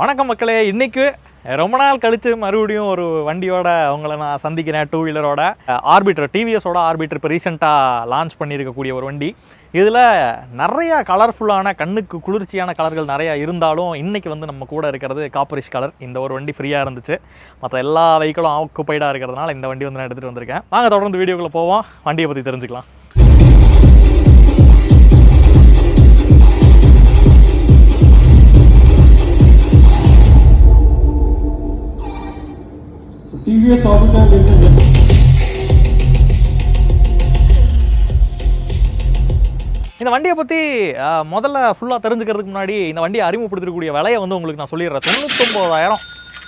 வணக்கம் மக்களே. இன்றைக்கு ரொம்ப நாள் கழித்து மறுபடியும் ஒரு வண்டியோட அவங்கள நான் சந்திக்கிறேன் டூ வீலரோட ஆர்பிட்டர் டிவிஎஸோட ஆர்பிட்டர் இப்போ ரீசெண்டாக லான்ச் பண்ணியிருக்கக்கூடிய ஒரு வண்டி. இதில் நிறையா கலர்ஃபுல்லான கண்ணுக்கு குளிர்ச்சியான கலர்கள் நிறையா இருந்தாலும் இன்றைக்கி வந்து நம்ம கூட இருக்கிறது காப்பரிஷ் கலர் இந்த ஒரு வண்டி ஃப்ரீயாக இருந்துச்சு. மற்ற எல்லா வெஹிக்கிளும் ஆக்குப்பைடாக இருக்கிறதுனால இந்த வண்டி வந்து நான் எடுத்துகிட்டு வந்திருக்கேன். நாங்கள் தொடர்ந்து வீடியோக்குள்ளே போவோம். வண்டியை பற்றி தெரிஞ்சுக்கலாம். வண்டியை பற்றி முதல்ல ஃபுல்லாக தெரிஞ்சுக்கிறதுக்கு முன்னாடி இந்த வண்டியை அறிமுகப்படுத்தக்கூடிய விலையை வந்து உங்களுக்கு நான் சொல்லிடுறேன். தொண்ணூத்தொம்பதாயிரம்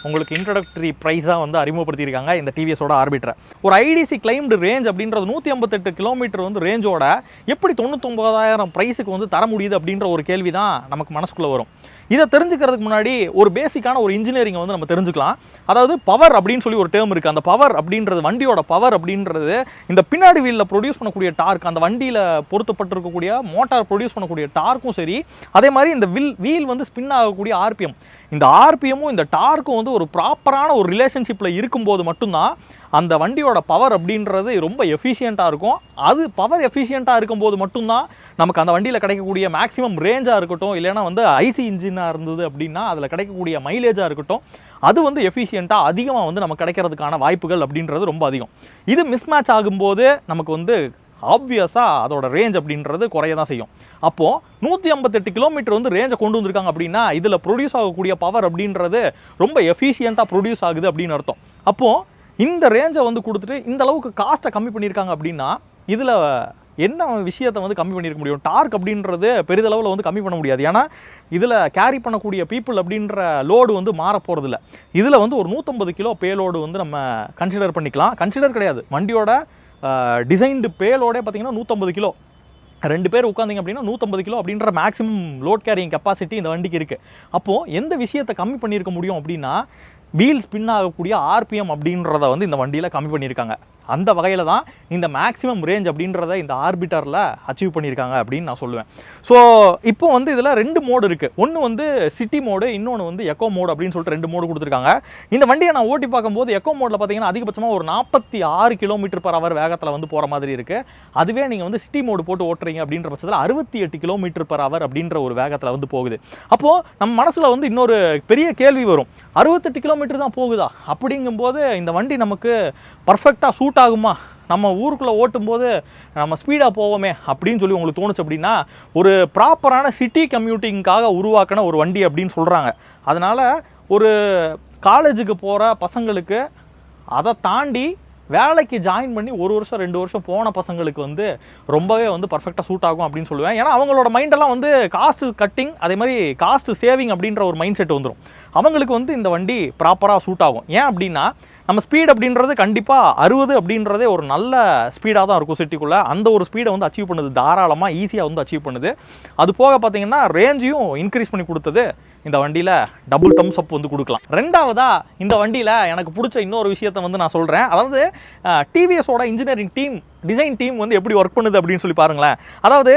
உங்களுக்கு இன்ட்ரடக்டரி ப்ரைஸாக வந்து அறிமுகப்படுத்தியிருக்காங்க இந்த டிவிஎஸோட ஆர்பிட்டரை. ஒரு ஐடிசி கிளைம்டு ரேஞ்ச் அப்படின்றது நூற்றி ஐம்பத்தெட்டு கிலோமீட்டர் வந்து ரேஞ்சோட எப்படி தொண்ணூத்தொம்பதாயிரம் ப்ரைஸுக்கு வந்து தர முடியுது அப்படின்ற ஒரு கேள்வி தான் நமக்கு மனசுக்குள்ளே வரும். இதை தெரிஞ்சுக்கிறதுக்கு முன்னாடி ஒரு பேசிக்கான ஒரு இன்ஜினியரிங்கை வந்து நம்ம தெரிஞ்சுக்கலாம். அதாவது பவர் அப்படின்னு சொல்லி ஒரு டேர்ம் இருக்குது அந்த பவர் அப்படின்றது வண்டியோட பவர் அப்படின்றது இந்த பின்னாடி வீலில் ப்ரொடியூஸ் பண்ணக்கூடிய டார்க் அந்த வண்டியில் பொருத்தப்பட்டிருக்கக்கூடிய மோட்டார் ப்ரொடியூஸ் பண்ணக்கூடிய டார்க்கும் சரி அதே மாதிரி இந்த வில் வீல் வந்து ஸ்பின் ஆகக்கூடிய ஆர்பிஎம். இந்த ஆர்பிஎம்மும் இந்த டார்க்கும் வந்து ஒரு ப்ராப்பரான ஒரு ரிலேஷன்ஷிப்பில் இருக்கும்போது மட்டும்தான் அந்த வண்டியோட பவர் அப்படின்றது ரொம்ப எஃபிஷியண்ட்டாக இருக்கும். அது பவர் எஃபிஷியண்ட்டாக இருக்கும்போது மட்டும்தான் நமக்கு அந்த வண்டியில் கிடைக்கக்கூடிய மேக்ஸிமம் ரேஞ்சாக இருக்கட்டும் இல்லைன்னா வந்து ஐசி இன்ஜினாக இருந்தது அப்படின்னா அதில் கிடைக்கக்கூடிய மைலேஜாக இருக்கட்டும் அது வந்து எஃபிஷியண்ட்டாக அதிகமாக வந்து நமக்கு கிடைக்கிறதுக்கான வாய்ப்புகள் அப்படின்றது ரொம்ப அதிகம். இது மிஸ்மேட்ச் ஆகும்போது நமக்கு வந்து ஆப்வியஸாக அதோட ரேஞ்ச் அப்படின்றது குறைய தான் செய்யும். அப்போது நூற்றி ஐம்பத்தெட்டு கிலோமீட்டர் வந்து ரேஞ்சை கொண்டு வந்திருக்காங்க அப்படின்னா இதில் ப்ரொடியூஸ் ஆகக்கூடிய பவர் அப்படின்றது ரொம்ப எஃபிஷியண்ட்டாக ப்ரொடியூஸ் ஆகுது அப்படின்னு அர்த்தம். அப்போது இந்த ரேஞ்சை வந்து கொடுத்துட்டு இந்த அளவுக்கு காஸ்ட்டை கம்மி பண்ணியிருக்காங்க அப்படின்னா இதில் என்ன விஷயத்தை வந்து கம்மி பண்ணியிருக்க முடியும்? டார்க் அப்படின்றது பெரிதளவில் வந்து கம்மி பண்ண முடியாது. ஏன்னா இதில் கேரி பண்ணக்கூடிய பீப்புள் அப்படின்ற லோடு வந்து மாற போகிறதில்ல இதில் வந்து ஒரு நூற்றம்பது கிலோ பேலோடு வந்து நம்ம கன்சிடர் பண்ணிக்கலாம். கன்சிடர் கிடையாது. வண்டியோட டிசைன்டு பேலோடே பார்த்தீங்கன்னா நூற்றம்பது கிலோ. ரெண்டு பேர் உட்காந்திங்க அப்படின்னா நூற்றம்பது கிலோ அப்படின்ற மேக்ஸிமம் லோட் கேரிங் கெப்பாசிட்டி இந்த வண்டிக்கு இருக்குது அப்போது எந்த விஷயத்தை கம்மி பண்ணியிருக்க முடியும் அப்படின்னா வீல் ஸ்பின் ஆகக்கூடிய ஆர்பிஎம் அப்படின்றத வந்து இந்த வண்டியில் கம்மி பண்ணியிருக்காங்க. அந்த வகையில் தான் இந்த மேக்ஸிமம் ரேஞ்ச் அப்படின்றத இந்த ஆர்பிட்டரில் அச்சீவ் பண்ணியிருக்காங்க அப்படின்னு நான் சொல்லுவேன். ஸோ இப்போ வந்து இதில் ரெண்டு மோடு இருக்குது ஒன்று வந்து சிட்டி மோடு இன்னொன்று வந்து எக்கோ மோடு அப்படின்னு சொல்லிட்டு ரெண்டு மோடு கொடுத்துருக்காங்க. இந்த வண்டியை நான் ஓட்டி பார்க்கும்போது எக்கோ மோடில் பார்த்தீங்கன்னா அதிகபட்சமாக ஒரு நாற்பத்தி ஆறு கிலோமீட்டர் பர் அவர் வேகத்தில் வந்து போகிற மாதிரி இருக்குது அதுவே நீங்கள் வந்து சிட்டி மோடு போட்டு ஓட்டுறீங்க அப்படின்ற பட்சத்தில் அறுபத்தி எட்டு கிலோமீட்டர் பர் அவர் அப்படின்ற ஒரு வேகத்தில் வந்து போகுது. அப்போது நம்ம மனசில் வந்து இன்னொரு பெரிய கேள்வி வரும். அறுபத்தெட்டு கிலோமீட்டர் தான் போகுதா? அப்படிங்கும்போது இந்த வண்டி நமக்கு பர்ஃபெக்டாக சூட் சூட் ஆகுமா? நம்ம ஊருக்குள்ளே ஓட்டும்போது நம்ம ஸ்பீடாக போவோமே அப்படின்னு சொல்லி உங்களுக்கு தோணுச்சு அப்படின்னா ஒரு ப்ராப்பரான சிட்டி கம்யூட்டிங்காக உருவாக்கின ஒரு வண்டி அப்படின்னு சொல்கிறாங்க அதனால் ஒரு காலேஜுக்கு போகிற பசங்களுக்கு அதை தாண்டி வேலைக்கு ஜாயின் பண்ணி ஒரு வருஷம் ரெண்டு வருஷம் போன பசங்களுக்கு வந்து ரொம்பவே வந்து பர்ஃபெக்டாக சூட் ஆகும் அப்படின்னு சொல்லுவேன். ஏன்னா அவங்களோட மைண்டெல்லாம் வந்து காஸ்ட் கட்டிங் அதே மாதிரி காஸ்ட் சேவிங் அப்படின்ற ஒரு மைண்ட் செட் வந்துடும் அவங்களுக்கு வந்து இந்த வண்டி ப்ராப்பராக சூட் ஆகும். ஏன் அப்படின்னா நம்ம ஸ்பீட் அப்படின்றது கண்டிப்பாக அறுபது அப்படின்றதே ஒரு நல்ல ஸ்பீடாக தான் இருக்கும் சிட்டிக்குள்ளே. அந்த ஒரு ஸ்பீடை வந்து அச்சீவ் பண்ணுது. தாராளமாக ஈஸியாக வந்து அச்சீவ் பண்ணுது. அது போக பார்த்தீங்கன்னா ரேஞ்சையும் இன்க்ரீஸ் பண்ணி கொடுத்தது இந்த வண்டியில் டபுள் தம்ஸ் அப் வந்து கொடுக்கலாம். ரெண்டாவதா இந்த வண்டியில் எனக்கு பிடிச்ச இன்னொரு விஷயத்தை வந்து நான் சொல்கிறேன் அதாவது டிவிஎஸோட இன்ஜினியரிங் டீம் டிசைன் டீம் வந்து எப்படி ஒர்க் பண்ணுது அப்படின்னு சொல்லி பாருங்களேன். அதாவது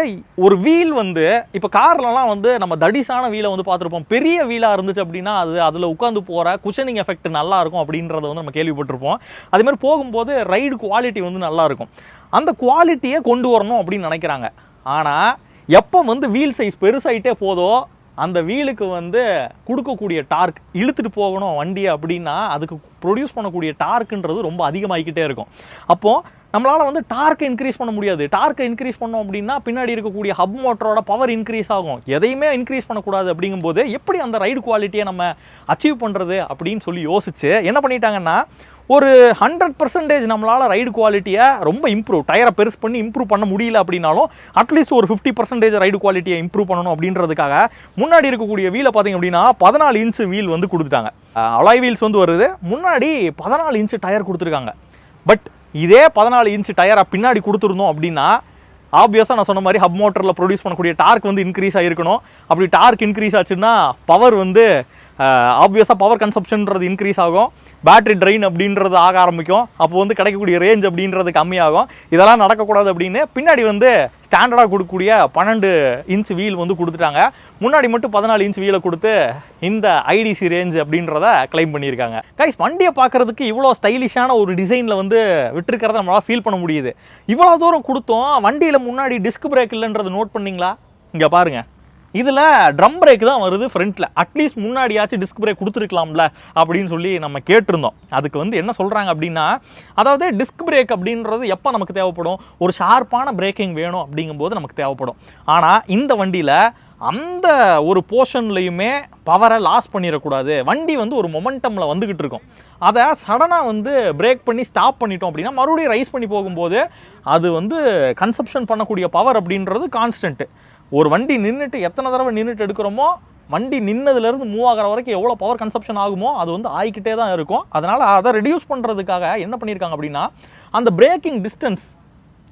ஒரு வீல் வந்து இப்போ கார்லலாம் வந்து நம்ம தடிசான வீலை வந்து பார்த்துருப்போம். பெரிய வீலாக இருந்துச்சு அப்படின்னா அது அதில் உட்காந்து போகிற குஷனிங் எஃபெக்ட் நல்லா இருக்கும் அப்படின்றத வந்து நம்ம கேள்விப்பட்டிருப்போம். அதேமாதிரி போகும்போது ரைடு குவாலிட்டி வந்து நல்லா இருக்கும். அந்த குவாலிட்டியை கொண்டு வரணும் அப்படின்னு நினைக்கிறாங்க. ஆனால் எப்போ வந்து வீல் சைஸ் பெருசாயிட்டே போதோ அந்த வீலுக்கு வந்து கொடுக்கக்கூடிய டார்க் இழுத்துட்டு போகணும் வண்டியை அப்படின்னா அதுக்கு ப்ரொடியூஸ் பண்ணக்கூடிய டார்க்குன்றது ரொம்ப அதிகமாகிக்கிட்டே இருக்கும். அப்போது நம்மளால் வந்து டார்க்கை இன்க்ரீஸ் பண்ண முடியாது. டார்க்கை இன்க்ரீஸ் பண்ணோம் அப்படின்னா பின்னாடி இருக்கக்கூடிய ஹப் மோட்டரோட பவர் இன்க்ரீஸ் ஆகும். எதையுமே இன்க்ரீஸ் பண்ணக்கூடாது அப்படிங்கும்போது எப்படி அந்த ரைடு குவாலிட்டியை நம்ம அச்சீவ் பண்ணுறது அப்படின்னு சொல்லி யோசிச்சு என்ன பண்ணிட்டாங்கன்னா ஒரு ஹண்ட்ரட் பர்சன்டேஜ் நம்மளால் ரைடு குவாலிட்டியை ரொம்ப இம்ப்ரூவ் டயரை பெருசு பண்ணி இம்ப்ரூவ் பண்ண முடியல அப்படின்னாலும் அட்லீஸ்ட் ஒரு ஃபிஃப்டி பர்சன்டேஜ் ரைடு குவாலிட்டியை இம்ப்ரூவ் பண்ணணும் அப்படின்றதுக்காக முன்னாடி இருக்கக்கூடிய வீலை பார்த்தீங்க அப்படின்னா பதினாலு இன்ச்சு வீல் வந்து கொடுத்துட்டாங்க. அலாய் வீல்ஸ் வந்து வருது. முன்னாடி பதினாலு இன்ச்சு டயர் கொடுத்துருக்காங்க. பட் இதே பதினாலு இன்ச்சு டயரை பின்னாடி கொடுத்துருந்தோம் அப்படின்னா ஆப்வியஸாக நான் சொன்ன மாதிரி ஹப் மோட்டரில் ப்ரொடியூஸ் பண்ணக்கூடிய டார்க் வந்து இன்க்ரீஸ் ஆகிருக்கணும் அப்படி டார்க் இன்க்ரீஸ் ஆச்சுன்னா பவர் வந்து ஆப்வியஸாக பவர் கன்சப்ஷன்றது இன்க்ரீஸ் ஆகும். பேட்டரி ட்ரெயின் அப்படின்றது ஆக ஆரம்பிக்கும். அப்போ வந்து கிடைக்கக்கூடிய ரேஞ்ச் அப்படின்றது கம்மியாகும். இதெல்லாம் நடக்கக்கூடாது அப்படின்னு பின்னாடி வந்து ஸ்டாண்டர்டாக கொடுக்கக்கூடிய பன்னெண்டு இன்ச் வீல் வந்து கொடுத்துட்டாங்க. முன்னாடி மட்டும் பதினாலு இன்ச் வீலை கொடுத்து இந்த ஐடிசி ரேஞ்ச் அப்படின்றத கிளைம் பண்ணியிருக்காங்க. கைஸ் வண்டியை பார்க்கறதுக்கு இவ்வளோ ஸ்டைலிஷான ஒரு டிசைனில் வந்து விட்டுருக்கிறத நம்மளால் ஃபீல் பண்ண முடியுது. இவ்வளோ தூரம் கொடுத்தோம் வண்டியில் முன்னாடி டிஸ்க் பிரேக் இல்லைன்றது நோட் பண்ணீங்களா? இங்கே பாருங்கள் இதில் ட்ரம் பிரேக் தான் வருது ஃப்ரண்ட்டில் அட்லீஸ்ட் முன்னாடியாச்சும் டிஸ்க் பிரேக் கொடுத்துருக்கலாம்ல அப்படின்னு சொல்லி நம்ம கேட்டிருந்தோம். அதுக்கு வந்து என்ன சொல்கிறாங்க அப்படின்னா அதாவது டிஸ்க் பிரேக் அப்படின்றது எப்போ நமக்கு தேவைப்படும்? ஒரு ஷார்ப்பான பிரேக்கிங் வேணும் அப்படிங்கும்போது நமக்கு தேவைப்படும். ஆனால் இந்த வண்டியில் அந்த ஒரு போர்ஷன்லையுமே பவரை லாஸ் பண்ணிடக்கூடாது. வண்டி வந்து ஒரு மொமெண்டமில் வந்துக்கிட்டு இருக்கும். அதை சடனாக வந்து பிரேக் பண்ணி ஸ்டாப் பண்ணிட்டோம் அப்படின்னா மறுபடியும் ரைஸ் பண்ணி போகும்போது அது வந்து கன்சப்ஷன் பண்ணக்கூடிய பவர் அப்படின்றது கான்ஸ்டன்ட்டு ஒரு வண்டி நின்றுட்டு எத்தனை தடவை நின்றுட்டு எடுக்கிறோமோ வண்டி நின்னதுலேருந்து மூவ் ஆகிற வரைக்கும் எவ்வளோ பவர் கன்சப்ஷன் ஆகுமோ அது வந்து ஆகிக்கிட்டே தான் இருக்கும். அதனால் அதை ரெடியூஸ் பண்ணுறதுக்காக என்ன பண்ணியிருக்காங்க அப்படின்னா அந்த பிரேக்கிங் டிஸ்டன்ஸ்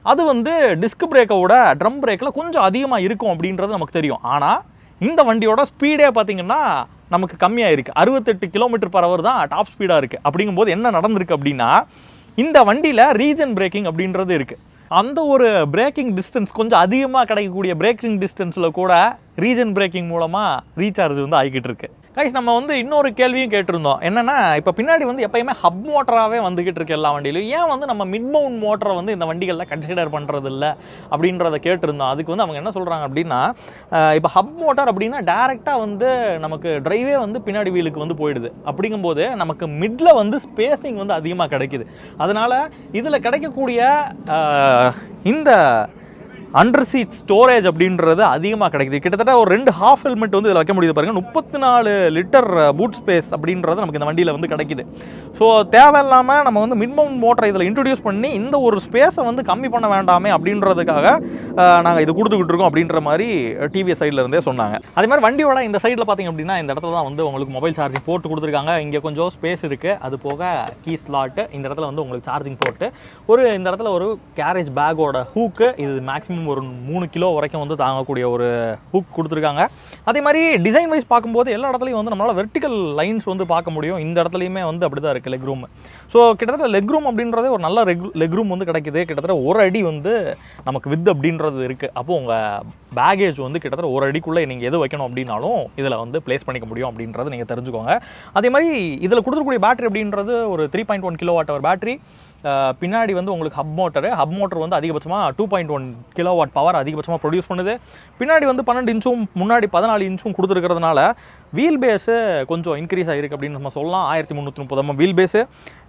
அது வந்து டிஸ்க் பிரேக்கோட ட்ரம் பிரேக்கில் கொஞ்சம் அதிகமாக இருக்கும் அப்படின்றது நமக்கு தெரியும். ஆனால் இந்த வண்டியோட ஸ்பீடே பார்த்தீங்கன்னா நமக்கு கம்மியாக இருக்குது அறுபத்தெட்டு கிலோமீட்டர் பர் தான் டாப் ஸ்பீடாக இருக்குது அப்படிங்கும்போது என்ன நடந்திருக்கு அப்படின்னா இந்த வண்டியில் ரீஜன் பிரேக்கிங் அப்படின்றது இருக்குது அந்த ஒரு பிரேக்கிங் டிஸ்டன்ஸ் கொஞ்சம் அதிகமாக கிடைக்கக்கூடிய பிரேக்கிங் டிஸ்டன்ஸில் கூட ரீஜன் பிரேக்கிங் மூலமாக ரீசார்ஜ் வந்து ஆகிக்கிட்டு இருக்குது கைஸ் நம்ம வந்து இன்னொரு கேள்வியும் கேட்டிருந்தோம். என்னன்னா இப்போ பின்னாடி வந்து எப்பயுமே ஹப் மோட்டராகவே வந்துக்கிட்டு இருக்கு எல்லா வண்டியிலும். ஏன் வந்து நம்ம மிட் மவுண்ட் மோட்டரை வந்து இந்த வண்டிகளில் கன்சிடர் பண்ணுறது இல்லை அப்படின்றத கேட்டிருந்தோம். அதுக்கு வந்து அவங்க என்ன சொல்கிறாங்க அப்படின்னா இப்போ ஹப் மோட்டார் அப்படின்னா டேரெக்டாக வந்து நமக்கு ட்ரைவே வந்து பின்னாடி வீலுக்கு வந்து போயிடுது. அப்படிங்கும்போது நமக்கு மிடில் வந்து ஸ்பேசிங் வந்து அதிகமாக கிடைக்குது. அதனால் இதில் கிடைக்கக்கூடிய இந்த அண்டர் சீட் ஸ்டோரேஜ் அப்படின்றது அதிகமாக கிடைக்குது. கிட்டத்தட்ட ஒரு ரெண்டு ஹாஃப் ஹெல்மெட் வந்து இதில் வைக்க முடியுது பாருங்க. முப்பத்தி நாலு லிட்டர் பூட் ஸ்பேஸ் அப்படின்றது நமக்கு இந்த வண்டியில் வந்து கிடைக்குது. ஸோ தேவையில்லாமல் நம்ம வந்து மின்மவுண்ட் மோட்டரை இதில் இன்ட்ரடியூஸ் பண்ணி இந்த ஒரு ஸ்பேஸை வந்து கம்மி பண்ண வேண்டாமே அப்படின்றதுக்காக நாங்கள் இது கொடுத்துக்கிட்டு இருக்கோம் அப்படின்ற மாதிரி டிவிஎஸ் சைடில் இருந்தே சொன்னாங்க. அதே மாதிரி வண்டியோட இந்த சைடில் பார்த்தீங்க அப்படின்னா இந்த இடத்துல தான் வந்து உங்களுக்கு மொபைல் சார்ஜிங் போட்டு கொடுத்துருக்காங்க. இங்கே கொஞ்சம் ஸ்பேஸ் இருக்குது அது போக கீ ஸ்லாட்டு இந்த இடத்துல வந்து உங்களுக்கு சார்ஜிங் போட்டு ஒரு இந்த இடத்துல ஒரு கேரேஜ் பேக்கோட ஹூக்கு இது மேக்ஸிமம் மேக்ஸிமம் ஒரு மூணு கிலோ வரைக்கும் வந்து தாங்கக்கூடிய ஒரு ஹுக் கொடுத்துருக்காங்க. அதே மாதிரி டிசைன் வைஸ் பார்க்கும்போது எல்லா இடத்துலையும் வந்து நம்மளால் வெர்டிக்கல் லைன்ஸ் வந்து பார்க்க முடியும். இந்த இடத்துலையுமே வந்து அப்படி தான் இருக்குது லெக் ரூம் ஸோ கிட்டத்தட்ட லெக் ரூம் அப்படின்றதே ஒரு நல்ல ரெக் லெக் ரூம் வந்து கிடைக்குது. கிட்டத்தட்ட ஒரு அடி வந்து நமக்கு வித் அப்படின்றது இருக்குது அப்போ உங்கள் பேகேஜ் வந்து கிட்டத்தட்ட ஒரு அடிக்குள்ளே நீங்கள் எது வைக்கணும் அப்படின்னாலும் இதில் வந்து ப்ளேஸ் பண்ணிக்க முடியும் அப்படின்றத நீங்கள் தெரிஞ்சுக்கோங்க. அதே மாதிரி இதில் கொடுத்துருக்கூடிய பேட்டரி அப்படின்றது ஒரு three point one kilo watt அவர் பேட்டரி பின்னாடி வந்து உங்களுக்கு ஹப் மோட்டரு ஹப் மோட்டர் வந்து அதிகபட்சமாக two point one kilo watt power அதிகபட்சமாக ப்ரொடியூஸ் பண்ணுது. பின்னாடி வந்து பன்னெண்டு இன்ச்சும் முன்னாடி பதினாலு இன்ச்சும் கொடுத்துருக்கிறதுனால வீல் பேஸு கொஞ்சம் இன்க்ரீஸ் ஆகிருக்கு அப்படின்னு நம்ம சொல்லலாம். ஆயிரத்தி முந்நூற்றி முப்பது wheel base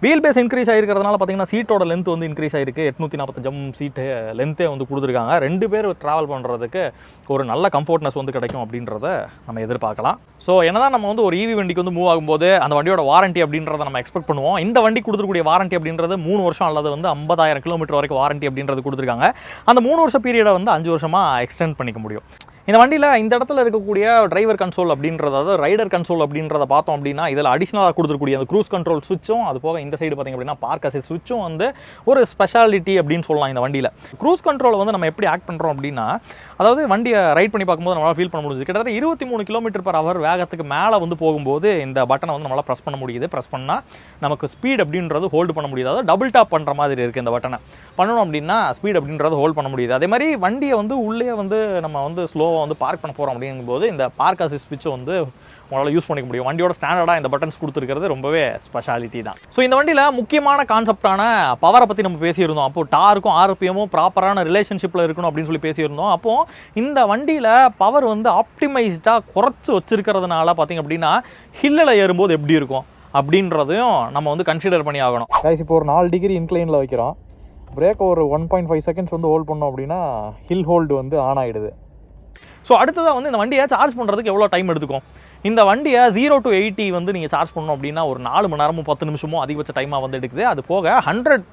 wheel base increase ஆகிருக்கிறதுனால பார்த்தீங்கன்னா சீட்டோட லென்த் வந்து இன்க்ரீஸ் ஆகிருக்கு எட்நூற்றி நாற்பத்தஞ்சம் சீட்டு லென்த்தே வந்து கொடுத்துருக்காங்க. ரெண்டு பேர் ட்ராவல் பண்ணுறதுக்கு ஒரு நல்ல கம்ஃபர்ட்னஸ் வந்து கிடைக்கும் அப்படின்றத நம்ம எதிர்பார்க்கலாம். ஸோ என்னதான் நம்ம வந்து ஒரு ஈவி வண்டிக்கு வந்து மூவ் ஆகும்போது அந்த வண்டியோட வாரண்டி அப்படின்றத நம்ம எக்ஸ்பெக்ட் பண்ணுவோம். இந்த வண்டி கொடுத்துருக்கூடிய வாரண்டி அப்படின்றது மூணு வருஷம் அல்லது வந்து ஐம்பதாயிரம் கிலோமீட்டர் வரைக்கும் வாரண்டி அப்படின்றது கொடுத்துருக்காங்க. அந்த மூணு வருஷம் பீரியடை வந்து அஞ்சு வருஷமாக எக்ஸ்டெண்ட் பண்ணிக்க முடியும். இந்த வண்டியில் இந்த இடத்துல இருக்கக்கூடிய டிரைவர் கன்சோல் அப்படின்றது அதாவது ரைடர் கன்சோல் அப்படின்றத பார்த்தோம் அப்படின்னா இதில் அடிஷ்னலாக கொடுத்துருக்கூடிய அந்த க்ரூஸ் கண்ட்ரோல் சுவிட்சும் அது போக இந்த சைடு பார்த்தீங்க அப்படின்னா பார்க் அசை சுவிட்சும் வந்து ஒரு ஸ்பெஷாலிட்டி அப்படின்னு சொல்லலாம் இந்த வண்டியில். க்ரூஸ் கண்ட்ரோலை வந்து நம்ம எப்படி ஆக்ட் பண்ணுறோம் அப்படின்னா அதாவது வண்டியை ரைட் பண்ணி பார்க்கும்போது நம்மளால் ஃபீல் பண்ண முடியுது கிட்டத்தட்ட இருபத்தி மூணு கிலோமீட்டர் பர் அவர் வேகத்துக்கு மேலே வந்து போகும்போது இந்த பட்டனை வந்து நம்மளால் ப்ரெஸ் பண்ண முடியுது. ப்ரெஸ் பண்ணால் நமக்கு ஸ்பீட் அப்படின்றது ஹோல்டு பண்ண முடியுது. அதாவது டபுள் டாப் பண்ணுற மாதிரி இருக்குது இந்த பட்டனை பண்ணணும் அப்படின்னா ஸ்பீட் அப்படின்றது ஹோல்ட் பண்ண முடியுது. அதே மாதிரி வண்டியை வந்து உள்ளே வந்து நம்ம வந்து ஸ்லோ ஆட்டோவை வந்து பார்க் பண்ண போகிறோம் அப்படிங்கும்போது இந்த பார்க் அசிஸ்ட் ஸ்விட்சை வந்து உங்களால் யூஸ் பண்ணிக்க முடியும். வண்டியோட ஸ்டாண்டர்டாக இந்த பட்டன்ஸ் கொடுத்துருக்கிறது ரொம்பவே ஸ்பெஷாலிட்டி தான். ஸோ இந்த வண்டியில் முக்கியமான கான்செப்டான பவரை பற்றி நம்ம பேசியிருந்தோம். அப்போது டாருக்கும் ஆர்பிஎமும் ப்ராப்பரான ரிலேஷன்ஷிப்பில் இருக்கணும் அப்படின்னு சொல்லி பேசியிருந்தோம். அப்போது இந்த வண்டியில் பவர் வந்து ஆப்டிமைஸ்டாக குறைச்சி வச்சிருக்கிறதுனால பார்த்தீங்க அப்படின்னா ஹில்லில் ஏறும்போது எப்படி இருக்கும் அப்படின்றதையும் நம்ம வந்து கன்சிடர் பண்ணி ஆகணும். கைஸ் இப்போ ஒரு நாலு டிகிரி இன்க்ளைனில் வைக்கிறோம். பிரேக் ஒரு ஒன் பாயிண்ட் ஃபைவ் செகண்ட்ஸ் வந்து ஹோல்ட் பண்ணோம் அப்படின்னா ஹில் ஹோல்டு வந்து ஆன் ஆகிடுது ஸோ அடுத்ததாக வந்து இந்த வண்டியை சார்ஜ் பண்ணுறதுக்கு எவ்வளோ டைம் எடுத்துக்கும்? இந்த வண்டியை ஜீரோ டு எயிட்டி வந்து நீங்கள் சார்ஜ் பண்ணணும் அப்படின்னா ஒரு நாலு மணி நேரமும் பத்து நிமிஷமும் அதிகபட்ச டைமாக வந்து எடுக்குது. அது போக ஹண்ட்ரட்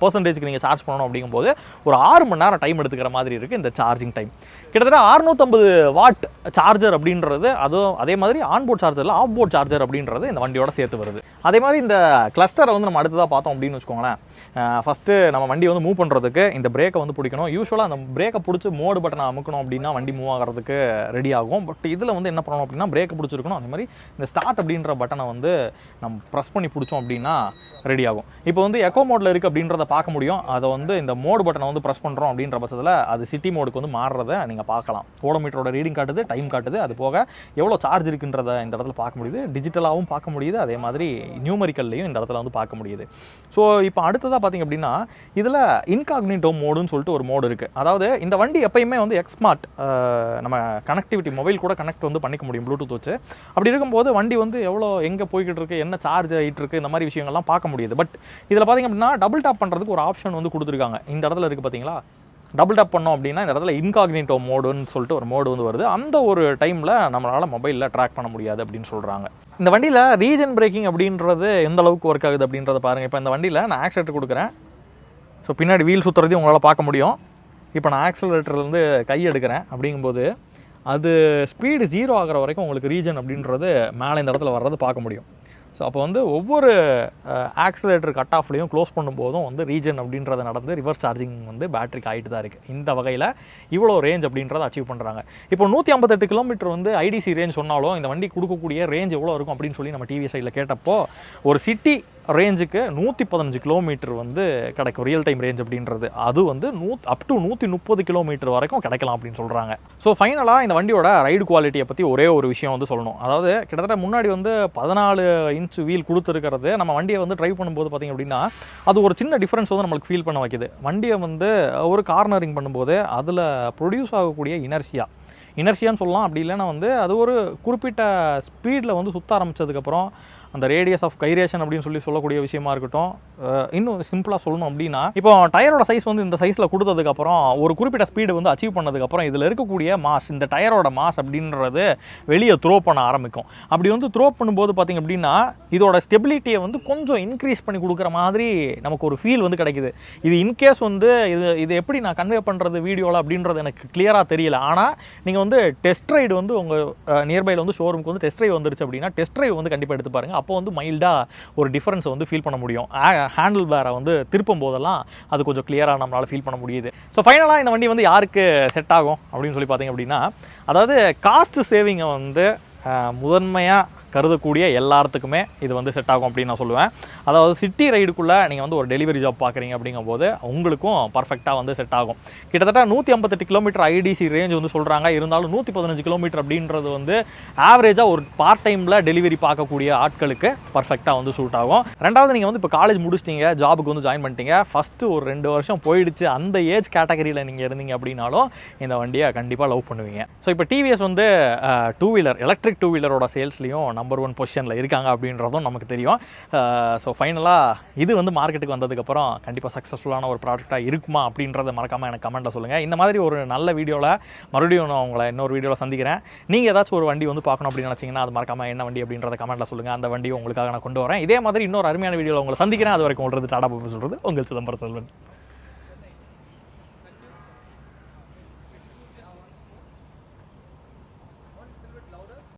பர்சன்டேஜ்க்கு நீங்கள் சார்ஜ் பண்ணணும் அப்படிங்கும்போது ஒரு ஆறு மணி நேரம் டைம் எடுத்துக்கிற மாதிரி இருக்குது இந்த சார்ஜிங் டைம் கிட்டத்தட்ட அறுநூத்தம்பது வாட் சார்ஜர் அப்படின்றது அதுவும் அதே மாதிரி ஆன்போர்ட் சார்ஜரில் ஆஃப் போர்ட் சார்ஜர் அப்படின்றது இந்த வண்டியோட சேர்த்து வருது. அதே மாதிரி இந்த கிளஸ்டரை வந்து நம்ம அடுத்ததாக பார்த்தோம் அப்படின்னு வச்சுக்கோங்களேன். ஃபஸ்ட்டு நம்ம வண்டி வந்து மூவ் பண்ணுறதுக்கு இந்த பிரேக்கை வந்து பிடிக்கணும். யூஸ்வலாக அந்த பிரேக்கை பிடிச்சி மோடு பட்டனை அமுக்கணும் அப்படின்னா வண்டி மூவ் ஆகிறதுக்கு ரெடி ஆகும். பட் இதில் வந்து என்ன பண்ணணும் அப்படின்னா பிரேக்கை பிடிச்சி பிடிச்சிருக்கணும் அதே மாதிரி இந்த ஸ்டார்ட் அப்படின்ற பட்டனை வந்து நம்ம ப்ரெஸ் பண்ணி பிடிச்சோம் அப்படின்னா ரெடி ஆகும் இப்போ வந்து எக்கோ மோடில் இருக்குது அப்படின்றத பார்க்க முடியும். அதை வந்து இந்த மோடு பட்டனை வந்து ப்ரெஸ் பண்ணுறோம் அப்படின்ற பட்சத்தில் அது சிட்டி மோடுக்கு வந்து மாறுறத நீங்கள் பார்க்கலாம். ஓடோமீட்டரோட ரீடிங் காட்டுது டைம் காட்டுது. அது போக எவ்வளோ சார்ஜ் இருக்குன்றத இந்த இடத்துல பார்க்க முடியுது. டிஜிட்டலாகவும் பார்க்க முடியுது. அதே மாதிரி நியூமரிக்கல்லையும் இந்த இடத்துல வந்து பார்க்க முடியுது. ஸோ இப்போ அடுத்ததாக பார்த்தீங்க அப்படின்னா இதில் இன்காக்னிட்டோ மோடுன்னு சொல்லிட்டு ஒரு மோடு இருக்குது அதாவது இந்த வண்டி எப்பயுமே வந்து எக்ஸ்மார்ட் நம்ம கனெக்டிவிட்டி மொபைல் கூட கனெக்ட் வந்து பண்ணிக்க முடியும் ப்ளூடூத் வச்சு. அப்படி இருக்கும்போது வண்டி வந்து எவ்வளோ எங்கே போய்கிட்டு இருக்கு என்ன சார்ஜ் ஆகிட்டு இருக்கு இந்த மாதிரி விஷயங்கள்லாம் பார்க்க முடியும். முடியுது. பட் இதில் பார்த்தீங்க அப்படின்னா டபுள் டாப் பண்ணுறதுக்கு ஒரு ஆப்ஷன் வந்து கொடுத்துருக்காங்க. இந்த இடத்துல இருக்குது பார்த்தீங்களா டபுள் டாப் பண்ணோம் அப்படின்னா இந்த இடத்துல இன்காக்னிட்டோ மோடுன்னு சொல்லிட்டு ஒரு மோடு வந்து வருது. அந்த ஒரு டைமில் நம்மளால் மொபைலில் ட்ராக் பண்ண முடியாது அப்படின்னு சொல்கிறாங்க இந்த வண்டியில் ரீஜன் பிரேக்கிங் அப்படின்றது எந்த அளவுக்கு ஒர்க் ஆகுது அப்படின்றத பாருங்கள் இப்போ இந்த வண்டியில் நான் ஆக்சிலேட்டர் கொடுக்குறேன். ஸோ பின்னாடி வீல் சுற்றுறதையும் உங்களால் பார்க்க முடியும். இப்போ நான் ஆக்சிலேட்டர்லேருந்து கை எடுக்கிறேன் அப்படிங்கும்போது அது ஸ்பீடு ஜீரோ ஆகிற வரைக்கும் உங்களுக்கு ரீஜன் அப்படின்றது மேலே இந்த இடத்துல வர்றது பார்க்க முடியும். ஸோ அப்போ வந்து ஒவ்வொரு ஆக்சிலேட்டர் கட் ஆஃப்லேயும் க்ளோஸ் பண்ணும்போதும் வந்து ரீஜன் அப்படின்றத நடந்து ரிவர்ஸ் சார்ஜிங் வந்து பேட்டரிக்கு ஆகிட்டு தான் இருக்குது இந்த வகையில் இவ்வளோ ரேஞ்ச் அப்படின்றத அச்சீவ் பண்ணுறாங்க இப்போ நூற்றி ஐம்பத்தெட்டு கிலோமீட்டர் வந்து ஐடிசி ரேஞ்ச் சொன்னாலும் இந்த வண்டி கொடுக்கக்கூடிய ரேஞ்ச் எவ்வளோ இருக்கும் அப்படின்னு சொல்லி நம்ம டிவி சைடில் கேட்டப்போ ஒரு சிட்டி ரேஞ்சுக்கு நூற்றி பதினஞ்சு கிலோமீட்டர் வந்து கிடைக்கும் ரியல் டைம் ரேஞ்ச் அப்படின்றது. அது வந்து நூ அப் டு நூற்றி முப்பது கிலோமீட்டர் வரைக்கும் கிடைக்கலாம் அப்படின்னு சொல்கிறாங்க ஸோ ஃபைனலாக இந்த வண்டியோட ரைடு குவாலிட்டியை பற்றி ஒரே ஒரு விஷயம் வந்து சொல்லணும். அதாவது கிட்டத்தட்ட முன்னாடி வந்து பதினாலு இன்ச் வீல் கொடுத்துருக்கிறது. நம்ம வண்டியை வந்து ட்ரைவ் பண்ணும்போது பார்த்திங்க அப்படின்னா அது ஒரு சின்ன டிஃப்ரென்ஸ் வந்து நம்மளுக்கு ஃபீல் பண்ண வைக்குது. வண்டியை வந்து ஒரு கார்னரிங் பண்ணும்போது அதில் ப்ரொடியூஸ் ஆகக்கூடிய இனர்ஷியா இனர்ஷியான்னு சொல்லலாம். அப்படி இல்லைன்னா வந்து அது ஒரு குறிப்பிட்ட ஸ்பீடில் வந்து சுற்ற ஆரம்பிச்சதுக்கப்புறம் அந்த ரேடியஸ் ஆஃப் கைரேஷன் அப்படின்னு சொல்லி சொல்லக்கூடிய விஷயமா இருக்கட்டும் இன்னும் சிம்பிளாக சொல்லணும் அப்படின்னா இப்போ டயரோட சைஸ் வந்து இந்த சைஸில் கொடுத்ததுக்கப்புறம் ஒரு குறிப்பிட்ட ஸ்பீடு வந்து அச்சீவ் பண்ணதுக்கப்புறம் இதில் இருக்கக்கூடிய மாஸ் இந்த டயரோட மாஸ் அப்படின்றது வெளியே த்ரோ பண்ண ஆரம்பிக்கும். அப்படி வந்து த்ரோ பண்ணும்போது பார்த்திங்க அப்படின்னா இதோட ஸ்டெபிலிட்டியை வந்து கொஞ்சம் இன்க்ரீஸ் பண்ணி கொடுக்குற மாதிரி நமக்கு ஒரு ஃபீல் வந்து கிடைக்குது. இது இன்கேஸ் வந்து இது இது எப்படி நான் கன்வே பண்ணுறது வீடியோவில் அப்படின்றது எனக்கு கிளியராக தெரியல. ஆனால் நீங்கள் வந்து டெஸ்ட் ரைடு வந்து உங்கள் நியர்பையில் வந்து ஷோரூமுக்கு வந்து டெஸ்ட் ட்ரைவ் வந்துருச்சு அப்படின்னா டெஸ்ட் ட்ரைவ் வந்து கண்டிப்பாக எடுத்து பாருங்கள் அப்போ வந்து மைல்டாக ஒரு டிஃப்ரென்ஸை வந்து ஃபீல் பண்ண முடியும். ஹேண்டில் பேரை வந்து திருப்பும் போதெல்லாம் அது கொஞ்சம் கிளியராக நம்மளால் ஃபீல் பண்ண முடியுது. ஸோ ஃபைனலாக இந்த வண்டி வந்து யாருக்கு செட் ஆகும் அப்படின்னு சொல்லி பார்த்தீங்க அப்படின்னா அதாவது காஸ்ட் சேவிங்கை வந்து முதன்மையாக கருதக்கூடிய எல்லாத்துக்குமே இது வந்து செட் ஆகும் அப்படின்னு நான் சொல்லுவேன். அதாவது சிட்டி ரைடுக்குள்ளே நீங்கள் வந்து ஒரு டெலிவரி ஜாப் பார்க்குறீங்க அப்படிங்கும்போது உங்களுக்கும் பர்ஃபெக்டாக வந்து செட் ஆகும். கிட்டத்தட்ட நூற்றி ஐம்பத்தெட்டு கிலோமீட்டர் ஐடிசி ரேஞ்ச் வந்து சொல்கிறாங்க இருந்தாலும் நூற்றி பதினஞ்சு கிலோமீட்டர் அப்படின்றது வந்து ஆவரேஜாக ஒரு பார்ட் டைமில் டெலிவரி பார்க்கக்கூடிய ஆட்களுக்கு பர்ஃபெக்டாக வந்து சூட் ஆகும். ரெண்டாவது நீங்கள் வந்து இப்போ காலேஜ் முடிச்சிட்டீங்க ஜாபுக்கு வந்து ஜாயின் பண்ணிட்டீங்க. ஃபஸ்ட்டு ஒரு ரெண்டு வருஷம் போயிடுச்சு. அந்த ஏஜ் கேட்டகரியில் நீங்கள் இருந்தீங்க அப்படின்னாலும் இந்த வண்டியை கண்டிப்பாக லவ் பண்ணுவீங்க. ஸோ இப்போ டிவிஎஸ் வந்து டூ வீலர் எலக்ட்ரிக் டூ வீலரோட சேல்ஸ்லையும் நம்பர் ஒன் பொசிஷனில் இருக்காங்க அப்படின்றதும் நமக்கு தெரியும். ஸோ ஃபைனலாக இது வந்து மார்க்கெட்டுக்கு வந்ததுக்கப்புறம் கண்டிப்பாக சக்ஸஸ்ஃபுல்லான ஒரு ப்ராடக்ட்டாக இருக்குமா அப்படின்றத மறக்காமல் எனக்கு கமெண்ட்டில் சொல்லுங்கள் இந்த மாதிரி ஒரு நல்ல வீடியோவில் மறுபடியும் நான் உங்களை இன்னொரு வீடியோவில் சந்திக்கிறேன். நீங்கள் ஏதாச்சும் ஒரு வண்டி வந்து பார்க்கணும் அப்படின்னு நினச்சிங்கன்னா அது மறக்காமல் என்ன வண்டி அப்படின்றத கமெண்ட்டில் சொல்லுங்கள் அந்த வண்டியை உங்களுக்காக நான் கொண்டு வரேன். இதே மாதிரி இன்னொரு அருமையான வீடியோவில் உங்களை சந்திக்கிறேன். அது வரைக்கும் உங்களுக்கு டாடா பாபு சொல்கிறது உங்கள் சிதம்பரம் செல்வன்.